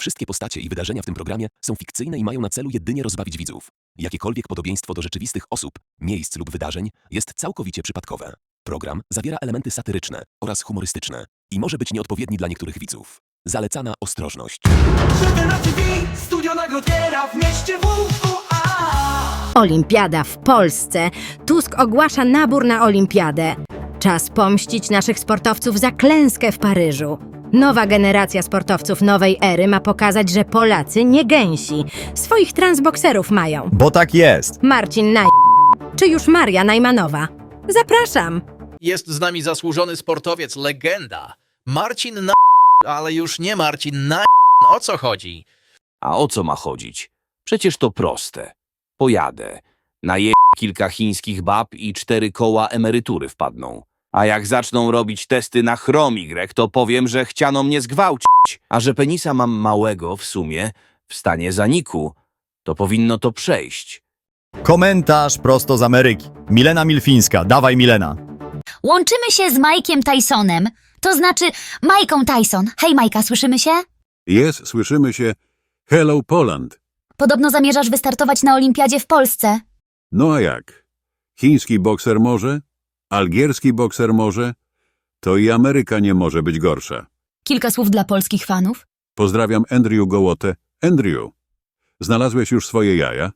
Wszystkie postacie i wydarzenia w tym programie są fikcyjne i mają na celu jedynie rozbawić widzów. Jakiekolwiek podobieństwo do rzeczywistych osób, miejsc lub wydarzeń jest całkowicie przypadkowe. Program zawiera elementy satyryczne oraz humorystyczne i może być nieodpowiedni dla niektórych widzów. Zalecana ostrożność. Żywy na TV, studio nagrodziera w mieście. Olimpiada w Polsce. Tusk ogłasza nabór na olimpiadę. Czas pomścić naszych sportowców za klęskę w Paryżu. Nowa generacja sportowców nowej ery ma pokazać, że Polacy nie gęsi. Swoich transbokserów mają. Bo tak jest. Marcin Naj... czy już Maria Najmanowa. Zapraszam. Jest z nami zasłużony sportowiec, legenda. Marcin na... ale już nie Marcin na... O co chodzi? A o co ma chodzić? Przecież to proste. Pojadę. Naje kilka chińskich bab i cztery koła emerytury wpadną. A jak zaczną robić testy na chromigrek, to powiem, że chciano mnie zgwałcić. A że penisa mam małego w sumie, w stanie zaniku, to powinno to przejść. Komentarz prosto z Ameryki. Milena Milfińska, dawaj Milena. Łączymy się z Mike'iem Tysonem, to znaczy Majką Tyson. Hej Majka, słyszymy się? Jest, słyszymy się. Hello Poland. Podobno zamierzasz wystartować na olimpiadzie w Polsce. No a jak? Chiński bokser może? Algierski bokser może? To i Ameryka nie może być gorsza. Kilka słów dla polskich fanów. Pozdrawiam Andrew Gołotę. Andrew, znalazłeś już swoje jaja?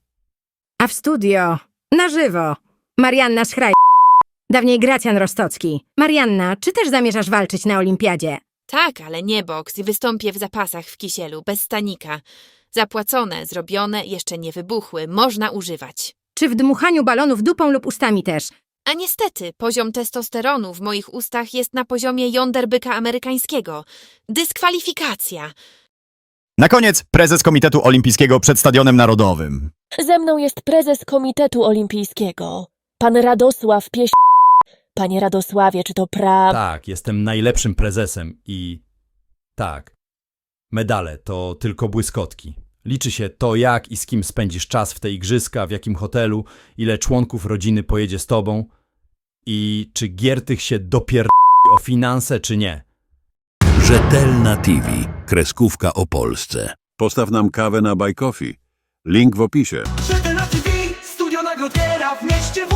A w studio, na żywo, Marianna Schraj... Dawniej Gracjan Rostocki. Marianna, czy też zamierzasz walczyć na olimpiadzie? Tak, ale nie boks. Wystąpię w zapasach w kisielu, bez stanika. Zapłacone, zrobione, jeszcze nie wybuchły. Można używać. Czy w dmuchaniu balonów dupą lub ustami też? A niestety, poziom testosteronu w moich ustach jest na poziomie jąder byka amerykańskiego. Dyskwalifikacja. Na koniec prezes Komitetu Olimpijskiego przed Stadionem Narodowym. Ze mną jest prezes Komitetu Olimpijskiego, pan Radosław Pieś... Panie Radosławie, czy to pra... Tak, jestem najlepszym prezesem i tak. Medale to tylko błyskotki. Liczy się to, jak i z kim spędzisz czas w te igrzyska, w jakim hotelu, ile członków rodziny pojedzie z tobą i czy Giertych się dopier... o finanse, czy nie. Rzetelna TV. Kreskówka o Polsce. Postaw nam kawę na Bajkofi. Link w opisie. TV, studio w mieście